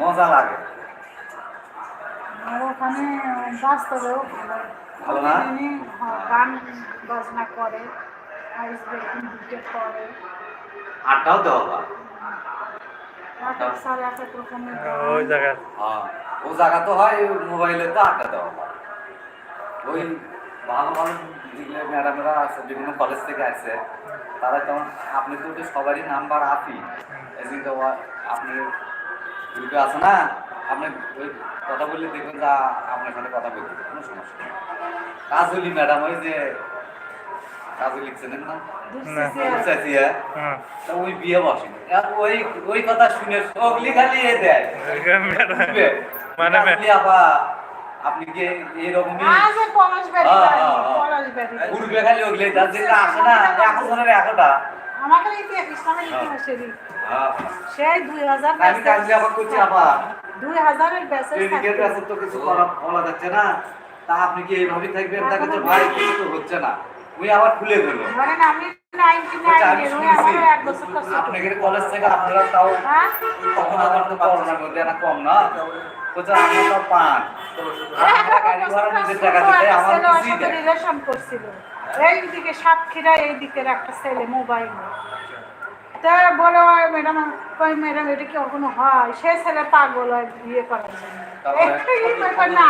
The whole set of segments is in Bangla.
মজা লাগে। আর ওখানে বাস্তবেও ভালো ভালো না? হ্যাঁ, গান বাজনা করে আইস ব্রেকিং ক্রিকেট করে। আড্ডাও দেওয়া ওই জায়গা হ্যাঁ ও জায়গা তো হয় মোবাইলে তো আড্ডা দেওয়া হয়। ওই ভালো ভালো যেগুলো ম্যাডামরা আছে বিভিন্ন কলেজ থেকে আসে। তারা তেমন আপনি তো সবারই নাম্বার আপি এদিকে আপনি গ্রুপে আছে না আপনি ওই কথা বললে দেখবেন যা আপনার সাথে কথা বলতে কোনো সমস্যা নেই। কাজলি ম্যাডাম ওই যে কাজলি না? হ্যাঁ। হুম তা ওই বিয়ে বসেনি। ওই ওই কথা শুনে সগলি খালি এ দেয়। মানে আপনি কি এইরকমই হ্যাঁ, বাড়ি, হ্যাঁ, হ্যাঁ। পলাশবাড়ি। ঘুরবে খালি ওগুলো তার যেটা আসে না। এখন ধরে এখনটা আমাকে ইতিহাস ইসলামের ইতিহাসে হ্যাঁ। সেই দুই হাজার আমি কাজে আবার করছি আবার। দুই হাজারের ব্যাচের কাছে তো কিছু করা বলা যাচ্ছে না। তা আপনি কি এইভাবে থাকবেন? তাকে তো ভাই কিছু তো হচ্ছে না। উনি আবার খুলে দিল। মানে আমি নাইনটি বলছে, আমি আপনাদের কলেজ থেকে আপনারা তাও? তখন আমার তো করোনার মধ্যে না কম না। বলছে আমরা তো পান আমরা গাড়ি ভাড়া নিজের টাকা দিতে আমার কিছুই দেয়। রিলেশন করছিল। এইদিকে সাতক্ষীরা এই একটা ছেলে মোবাইল তা বলে ম্যাডাম কই ম্যাডাম এটা কি কখনো হয়? সে ছেলে পাগল হয় বিয়ে করার জন্য। তারপরে? একটাই ব্যাপার না।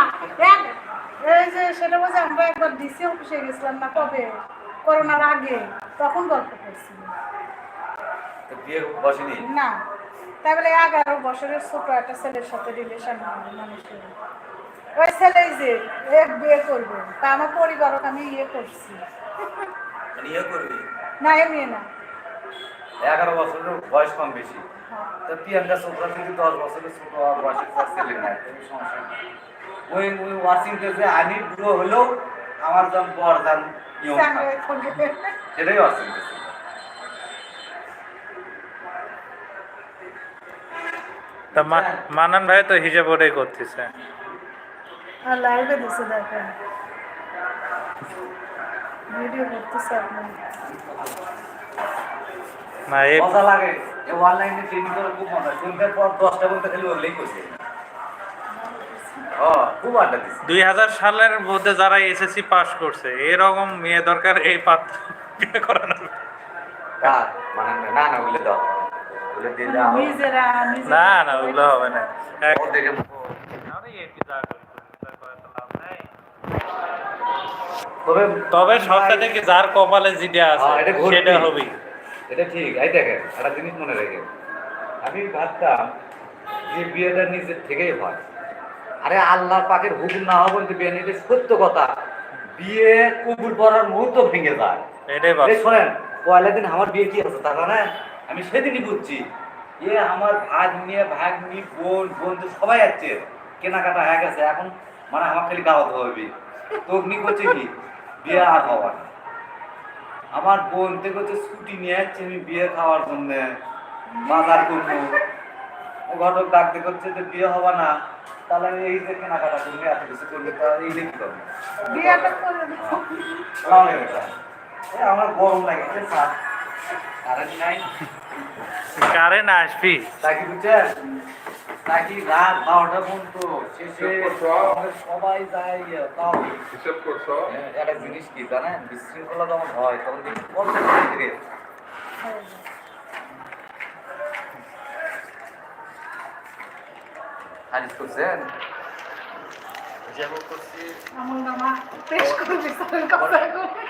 এই যে সেটা বলছে আমরা একবার ডিসি অফিসে গেছিলাম না কবে? করোনার আগে। তখন গল্প করছিল। তো বিয়ে বসেনি? না। তাই বলে এগারো বছরের ছোট একটা ছেলের সাথে রিলেশন মানুষের ওই ছেলে যে এক বিয়ে করবে। তা আমার পরিবারক আমি ইয়ে করছি। বিয়ে করবি? না এমনি না। এগারো বছরের বয়স কম বেশি। হ্যাঁ। তো প্রিয়াঙ্কা চোপড়া দশ বছরের ছোট আর বয়সের তার ছেলে নাই সমস্যা ওই ওই ওয়াশিংটনে আমি বুড়ো হলেও আমার যেন বর যান সেটাই ওয়াশিংটন তা মানান ভাই তো হিসাব ওটাই করতেছে। আর লাইভে দিছে দেখেন। ভিডিও করতেছে আপনি। না এই মজা লাগে। এই অনলাইনে ট্রেনিং করে খুব মজা সন্ধ্যার পর দশটা বলতে খালি ওরলেই করছে। ও খুব আড্ডা দিচ্ছে দুই হাজার সালের মধ্যে যারা এসএসসি পাস করছে এরকম মেয়ে দরকার এই পাত্র বিয়ে করানো মানে না না বলে দাও। না না ওগুলো হবে না। যা যা। তবে তবে সবটা থেকে যার কপালে যেটা আছে হ্যাঁ, ঘটবেই। সেটা হবেই। এটা ঠিক। এই দেখেন একটা জিনিস মনে রেখে। আমি ভাবতাম যে বিয়েটা নিজের থেকেই হয়। আরে আল্লাহ পাকের হুকুম না হওয়া বলতে বিয়ে এটা সত্য কথা বিয়ে কবুল করার মুহূর্ত ভেঙে যায়। এটাই শোনেন পয়লা দিন আমার বিয়ে কি আছে তা না আমি সেদিনই বুঝছি। এ আমার ভাগ নিয়ে ভাগ নিয়ে বোন বন্ধু সবাই আছে। কেনাকাটা হয়ে গেছে এখন মানে আমার খালি দাওয়াত হবে। তো অগ্নি করছে কি? বিয়ে আর হওয়ার না। আমার বোন থেকে হচ্ছে ছুটি নিয়ে যাচ্ছে আমি বিয়ে খাওয়ার জন্য বাজার করব। ও ঘটক ডাক দিয়ে করছে যে বিয়ে হবে না তাহলে আমি এই যে কেনাকাটা করলে এত কিছু করলে তো এই যে কি করব? বিয়েটা করে দিও। তাহলে এটা। এ, আমার গরম লাগে স্যার কারেন্ট নাই। কারেন্ট আসবি? তাকি বুঝছেন? তাকি রাত বারোটা পর্যন্ত শেষে সবাই যায় ইয়ে, তাও হিসাব করছ? হ্যাঁ, একটা জিনিস কি জানেন? বিশৃঙ্খলা যখন হয় তখন দেখি ধীরে খারিজ করছেন।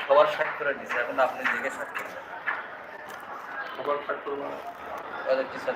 সবার সাত করে দিচ্ছে এখন আপনি জিজ্ঞেস করবেন। খবর থাকতো না টিচার